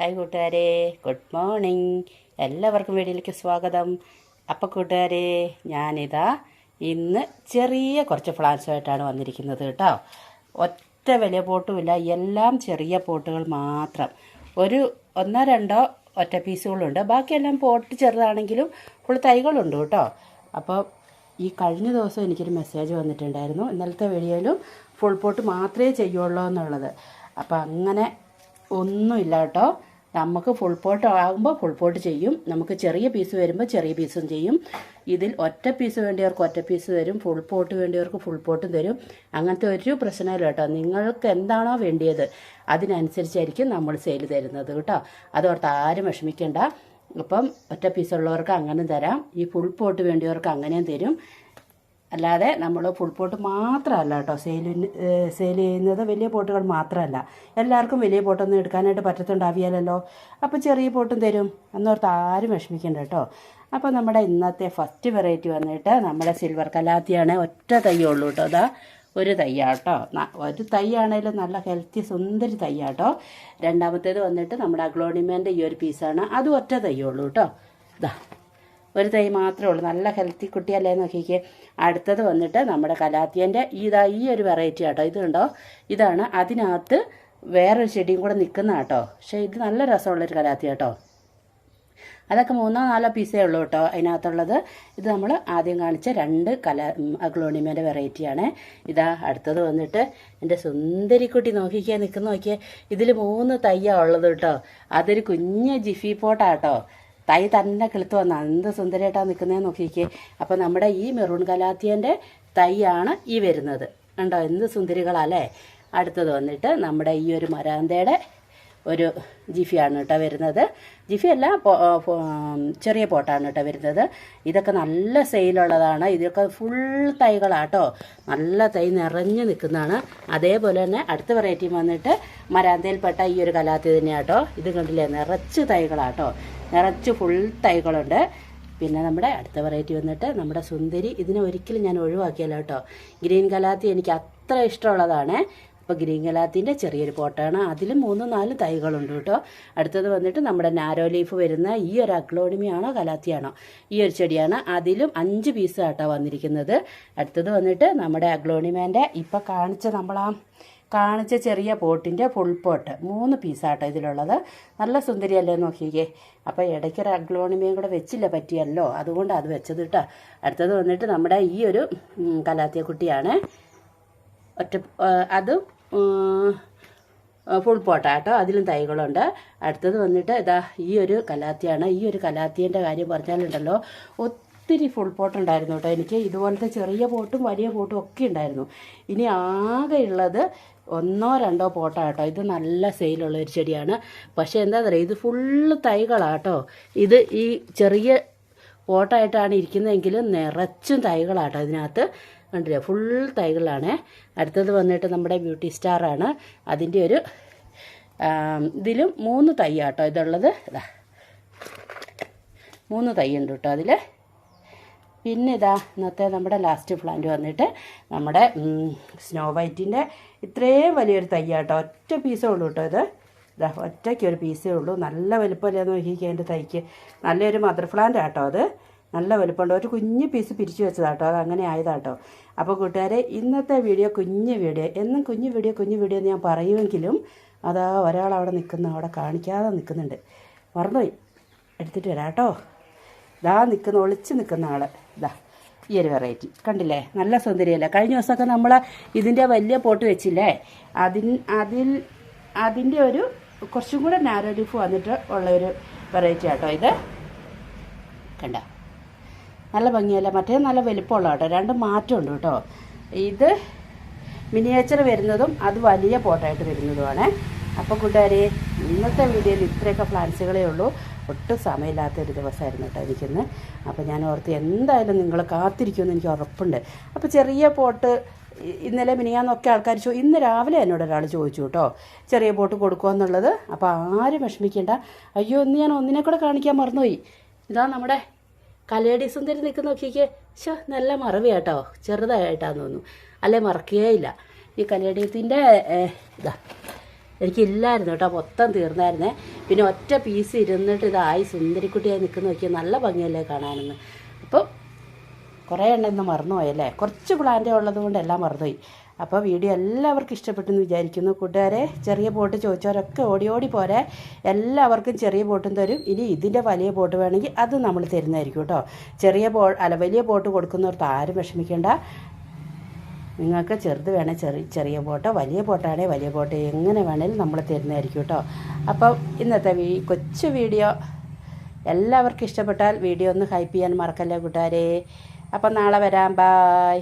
Hi കൂട്ടുകാരെ. Good morning എല്ലാവർക്കും വീഡിയോയിലേക്ക് സ്വാഗതം. അപ്പം കൂട്ടുകാരെ ഞാനിതാ ഇന്ന് ചെറിയ കുറച്ച് ഫ്ലാൻസുമായിട്ടാണ് വന്നിരിക്കുന്നത് കേട്ടോ. ഒറ്റ വലിയ പോട്ടുമില്ല എല്ലാം ചെറിയ പോട്ടുകൾ മാത്രം. ഒരു ഒന്നോ രണ്ടോ ഒറ്റ പീസുകളുണ്ട്. ബാക്കിയെല്ലാം പോട്ട് ചെറുതാണെങ്കിലും ഫുൾ തൈകളുണ്ട് കേട്ടോ. അപ്പോൾ ഈ കഴിഞ്ഞ ദിവസം എനിക്കൊരു മെസ്സേജ് വന്നിട്ടുണ്ടായിരുന്നു. ഇന്നലത്തെ വീഡിയോയിലും ഫുൾ പോട്ട് മാത്രമേ ചെയ്യുള്ളൂ എന്നുള്ളത്. അപ്പോൾ അങ്ങനെ ഒന്നുമില്ല കേട്ടോ. നമുക്ക് ഫുൾ പോട്ട് ആകുമ്പോൾ ഫുൾ പോട്ട് ചെയ്യും. നമുക്ക് ചെറിയ പീസ് വരുമ്പോൾ ചെറിയ പീസും ചെയ്യും. ഇതിൽ ഒറ്റ പീസ് വേണ്ടിയവർക്ക് ഒറ്റ പീസ് തരും. ഫുൾ പോട്ട് വേണ്ടിയവർക്ക് ഫുൾ പോട്ടും തരും. അങ്ങനത്തെ ഒരു പ്രശ്നമില്ല കേട്ടോ. നിങ്ങൾക്ക് എന്താണോ വേണ്ടിയത് അതിനനുസരിച്ചായിരിക്കും നമ്മൾ സെയിൽ തരുന്നത് കേട്ടോ. അതോർത്ത് ആരും വിഷമിക്കേണ്ട. അപ്പം ഒറ്റ പീസുള്ളവർക്ക് അങ്ങനെ തരാം. ഈ ഫുൾ പോട്ട് വേണ്ടിയവർക്ക് അങ്ങനെയും തരും. അല്ലാതെ നമ്മൾ ഫുൾ പോട്ട് മാത്രമല്ല കേട്ടോ. സെയിലിന് സെയിൽ ചെയ്യുന്നത് വലിയ പോട്ടുകൾ മാത്രമല്ല. എല്ലാവർക്കും വലിയ പോട്ടൊന്നും എടുക്കാനായിട്ട് പറ്റത്തുണ്ടാവിയാലല്ലോ അപ്പോൾ ചെറിയ പോട്ടും തരും. എന്നോർത്ത് ആരും വിഷമിക്കണ്ട കേട്ടോ. അപ്പോൾ നമ്മുടെ ഇന്നത്തെ ഫസ്റ്റ് വെറൈറ്റി വന്നിട്ട് നമ്മുടെ സിൽവർ കലാത്തിയാണ് ഒറ്റ തയ്യുള്ളൂ കേട്ടോ. അതാ ഒരു തയ്യാട്ടോ ഒരു തൈയാണേലും നല്ല ഹെൽത്തി സുന്ദരി തയ്യാട്ടോ രണ്ടാമത്തേത് വന്നിട്ട് നമ്മുടെ അഗ്ലോണിമേന്റെ ഈ ഒരു പീസാണ് അത് ഒറ്റ തയ്യുള്ളൂ കേട്ടോ. ഇതാ ഒരു തൈ മാത്രമേ ഉള്ളൂ. നല്ല ഹെൽത്തി കുട്ടിയല്ലേ നോക്കിക്കേ. അടുത്തത് വന്നിട്ട് നമ്മുടെ കലാത്തിയന്റെ ഇതാ ഈ ഒരു വെറൈറ്റി ആട്ടോ. ഇത് കണ്ടോ? ഇതാണ്. അതിനകത്ത് വേറൊരു ചെടിയും കൂടെ നിൽക്കുന്ന കേട്ടോ പക്ഷേ ഇത് നല്ല രസമുള്ളൊരു കലാത്തി കേട്ടോ അതൊക്കെ മൂന്നോ നാലോ പീസേ ഉള്ളൂ കേട്ടോ അതിനകത്തുള്ളത്. ഇത് നമ്മൾ ആദ്യം കാണിച്ച രണ്ട് കല അഗ്ലോണിമേന്റെ വെറൈറ്റിയാണ് ഇതാ അടുത്തത് വന്നിട്ട് എന്റെ സുന്ദരിക്കുട്ടി നോക്കിക്കേ നിൽക്കുന്ന നോക്കിയേ ഇതിൽ മൂന്ന് തയ്യാണ് ഉള്ളത് കേട്ടോ. അതൊരു കുഞ്ഞ് ജിഫി പോട്ടാട്ടോ തൈ തന്നെ കിളുത്ത് വന്ന എന്ത് സുന്ദരമായിട്ടാണ് നിൽക്കുന്നതെന്ന് നോക്കിക്കേ. അപ്പോൾ നമ്മുടെ ഈ മെറൂൺ കലാത്തിയന്റെ തൈയാണ് ഈ വരുന്നത്. കണ്ടോ എന്ത് സുന്ദരികളല്ലേ അടുത്തത് വന്നിട്ട് നമ്മുടെ ഈ ഒരു മരാന്തയുടെ ഒരു ജിഫിയാണ് കേട്ടോ വരുന്നത്. ജിഫി അല്ല ചെറിയ പോട്ടാണ് കേട്ടോ വരുന്നത്. ഇതൊക്കെ നല്ല സെയിലുള്ളതാണ്. ഇതൊക്കെ ഫുൾ തൈകളാട്ടോ നല്ല തൈ നിറഞ്ഞു നിൽക്കുന്നതാണ്. അതേപോലെ തന്നെ അടുത്ത വെറൈറ്റി വന്നിട്ട് മരാന്തയിൽപ്പെട്ട ഈ ഒരു കലാത്തി തന്നെയാട്ടോ ഇത് കണ്ടില്ലേ നിറച്ച് തൈകളാട്ടോ നിറച്ച് ഫുൾ തൈകളുണ്ട്. പിന്നെ നമ്മുടെ അടുത്ത വെറൈറ്റി വന്നിട്ട് നമ്മുടെ സുന്ദരി ഇതിനെ ഒരിക്കലും ഞാൻ ഒഴിവാക്കിയല്ല കേട്ടോ. ഗ്രീൻ കലാത്തി എനിക്ക് അത്ര ഇഷ്ടമുള്ളതാണ്. അപ്പോൾ ഗ്രീൻ കലാത്തിന്റെ ചെറിയൊരു പോട്ടാണ്. അതിലും മൂന്നും നാലും തൈകളുണ്ട് കേട്ടോ. അടുത്തത് വന്നിട്ട് നമ്മുടെ നാരോ ലീഫ് വരുന്ന ഈ ഒരു അഗ്ലോണിമിയാണോ കലാത്തിയാണോ ഈ ഒരു ചെടിയാണ്. അതിലും അഞ്ച് പീസ് കേട്ടോ വന്നിരിക്കുന്നത്. അടുത്തത് വന്നിട്ട് നമ്മുടെ അഗ്ലോണിമേന്റെ ഇപ്പോൾ കാണിച്ച നമ്മളാ കാണിച്ച ചെറിയ പോട്ടിന്റെ ഫുൾ പോട്ട് മൂന്ന് പീസാട്ടോ ഇതിലുള്ളത്. നല്ല സുന്ദരിയല്ലേ നോക്കിക്കേ അപ്പോൾ ഇടയ്ക്കൊരു അഗ്ലോണിമയും കൂടെ വെച്ചില്ല പറ്റിയല്ലോ? അതുകൊണ്ട് അത് വെച്ചത് കേട്ടോ അടുത്തത് വന്നിട്ട് നമ്മുടെ ഈ ഒരു കലാത്തിയ കുട്ടിയാണ് ഒറ്റ അത് ഫുൾ പോട്ടാട്ടോ അതിലും തൈകളുണ്ട്. അടുത്തത് വന്നിട്ട് ഇതാ ഈ ഒരു കലാത്തിയാണ്. ഈ ഒരു കലാത്തിയന്റെ കാര്യം പറഞ്ഞാലുണ്ടല്ലോ ഒത്തിരി ഫുൾ പോട്ട് ഉണ്ടായിരുന്നു കേട്ടോ എനിക്ക് ഇതുപോലത്തെ ചെറിയ പോട്ടും വലിയ പോട്ടും ഒക്കെ ഉണ്ടായിരുന്നു. ഇനി ആകെ ഉള്ളത് ഒന്നോ രണ്ടോ പോട്ടാട്ടോ ഇത് നല്ല സെയിലുള്ള ഒരു ചെടിയാണ്. പക്ഷേ പറയുക ഇത് ഫുള്ള് തൈകളാട്ടോ ഇത് ഈ ചെറിയ പോട്ടായിട്ടാണ് ഇരിക്കുന്നതെങ്കിൽ നിറച്ചും തൈകളാട്ടോ ഇതിനകത്ത്. കണ്ടില്ലേ? ഫുൾ തൈകളാണ്. അടുത്തത് വന്നിട്ട് നമ്മുടെ ബ്യൂട്ടി സ്റ്റാറാണ് അതിന്റെ ഒരു ഇതിലും മൂന്ന് തൈയാട്ടോ ഇതുള്ളത്. ഇതാ മൂന്ന് തൈ ഉണ്ട് കേട്ടോ അതിൽ പിന്നെ ഇതാ ഇന്നത്തെ നമ്മുടെ ലാസ്റ്റ് പ്ലാന്റ് വന്നിട്ട് നമ്മുടെ സ്നോ വൈറ്റിന്റെ ഇത്രയും വലിയൊരു തയ്യാട്ടോ ഒറ്റ പീസേ ഉള്ളൂ കേട്ടോ ഇത്. ഇതാ ഒറ്റയ്ക്ക് ഒരു പീസേ ഉള്ളൂ. നല്ല വലുപ്പമല്ലേ നോക്കിക്കുക എന്റെ തൈക്ക്. നല്ലൊരു മദർ പ്ലാന്റ് ആട്ടോ അത്. നല്ല വലുപ്പമുണ്ട്. ഒരു കുഞ്ഞ് പീസ് പിരിച്ചു വെച്ചതാട്ടോ. അത് അങ്ങനെ ആയതാട്ടോ. അപ്പോൾ കൂട്ടുകാരെ ഇന്നത്തെ വീഡിയോ കുഞ്ഞ് വീഡിയോ എന്നും കുഞ്ഞ് വീഡിയോ കുഞ്ഞ് വീഡിയോ എന്ന് ഞാൻ പറയുമെങ്കിലും അതാ ഒരാൾ അവിടെ നിൽക്കുന്ന അവിടെ കാണിക്കാതെ നിൽക്കുന്നുണ്ട്. മറന്നുപോയി. എടുത്തിട്ട് വരാം കേട്ടോ ഇതാ നിൽക്കുന്ന ഒളിച്ച് നിൽക്കുന്ന ആൾ ഇതാ ഈ ഒരു വെറൈറ്റി കണ്ടില്ലേ? നല്ല സൗന്ദര്യമല്ലേ? കഴിഞ്ഞ ദിവസമൊക്കെ നമ്മൾ ഇതിന്റെ വലിയ പോട്ട് വെച്ചില്ലേ? അതിൻ അതിൽ അതിന്റെ ഒരു കുറച്ചും കൂടെ നാരോ ലീഫ് വന്നിട്ട് ഉള്ള ഒരു വെറൈറ്റി ആട്ടോ ഇത്. കണ്ട? നല്ല ഭംഗിയല്ല? മറ്റേ നല്ല വലിപ്പമുള്ള കേട്ടോ. രണ്ട് മാറ്റമുണ്ട് കേട്ടോ. ഇത് മിനിയേച്ചർ വരുന്നതും അത് വലിയ പോട്ടായിട്ട് വരുന്നതുമാണ്. അപ്പോൾ കൂട്ടുകാരെ ഇന്നത്തെ വീഡിയോയിൽ ഇത്രയൊക്കെ പ്ലാൻസുകളേ ഉള്ളൂ. ഒട്ടും സമയമില്ലാത്ത ഒരു ദിവസമായിരുന്നു കേട്ടോ എനിക്കിന്ന് അപ്പോൾ ഞാൻ ഓർത്ത് എന്തായാലും നിങ്ങൾ കാത്തിരിക്കുമെന്ന് എനിക്ക് ഉറപ്പുണ്ട്. അപ്പോൾ ചെറിയ പോട്ട് ഇന്നലെ മിനിയാന്നൊക്കെ ആൾക്കാർ ചോ ഇന്ന് രാവിലെ എന്നോട് ഒരാൾ ചോദിച്ചു കേട്ടോ ചെറിയ പോട്ട് കൊടുക്കുക എന്നുള്ളത് അപ്പോൾ ആരും വിഷമിക്കേണ്ട. അയ്യോ ഇന്ന് ഞാൻ ഒന്നിനെ കൂടെ കാണിക്കാൻ മറന്നുപോയി. ഇതാ നമ്മുടെ കലയടി സുന്ദരി നിൽക്കുന്ന നോക്കിക്കേ. ശോ നല്ല മറവിയാട്ടോ ചെറുതായിട്ടാന്ന് തോന്നുന്നു. അല്ലെ മറക്കുകയേ ഇല്ല. ഈ കലയടിയത്തിന്റെ ഇതാ. എനിക്കില്ലായിരുന്നു കേട്ടോ മൊത്തം തീർന്നായിരുന്നേ. പിന്നെ ഒറ്റ പീസ് ഇരുന്നിട്ട് ഇതായി സുന്ദരിക്കുട്ടിയായി നിൽക്കുന്ന നോക്കിയാൽ നല്ല ഭംഗിയല്ലേ കാണാനെന്ന്. അപ്പോൾ കുറേ എണ്ണം ഇന്ന് മറന്നുപോയല്ലേ? കുറച്ച് പ്ലാന്റ് ഉള്ളതുകൊണ്ട് എല്ലാം മറന്നുപോയി. അപ്പോൾ വീഡിയോ എല്ലാവർക്കും ഇഷ്ടപ്പെട്ടെന്ന് വിചാരിക്കുന്നു. കൂട്ടുകാരെ ചെറിയ ബോട്ട് ചോദിച്ചവരൊക്കെ ഓടി ഓടി പോരെ. എല്ലാവർക്കും ചെറിയ ബോട്ടും തരും. ഇനി ഇതിന്റെ വലിയ ബോട്ട് വേണമെങ്കിൽ അത് നമ്മൾ തരുന്നതായിരിക്കും കേട്ടോ. ചെറിയ ബോ അല്ല വലിയ ബോട്ട് കൊടുക്കുന്നവർക്ക് ആരും വിഷമിക്കേണ്ട. നിങ്ങൾക്ക് ചെറുത് വേണേൽ ചെറിയ ചെറിയ ബോട്ടോ വലിയ ബോട്ടാണേ വലിയ ബോട്ടോ എങ്ങനെ വേണേലും നമ്മൾ തരുന്നതായിരിക്കും കേട്ടോ അപ്പം ഇന്നത്തെ വീ കൊച്ചു വീഡിയോ എല്ലാവർക്കും ഇഷ്ടപ്പെട്ടാൽ വീഡിയോ ഒന്ന് ഹൈപ്പ് ചെയ്യാൻ മറക്കല്ലേ കൂട്ടുകാരെ അപ്പം നാളെ വരാം. ബായ്.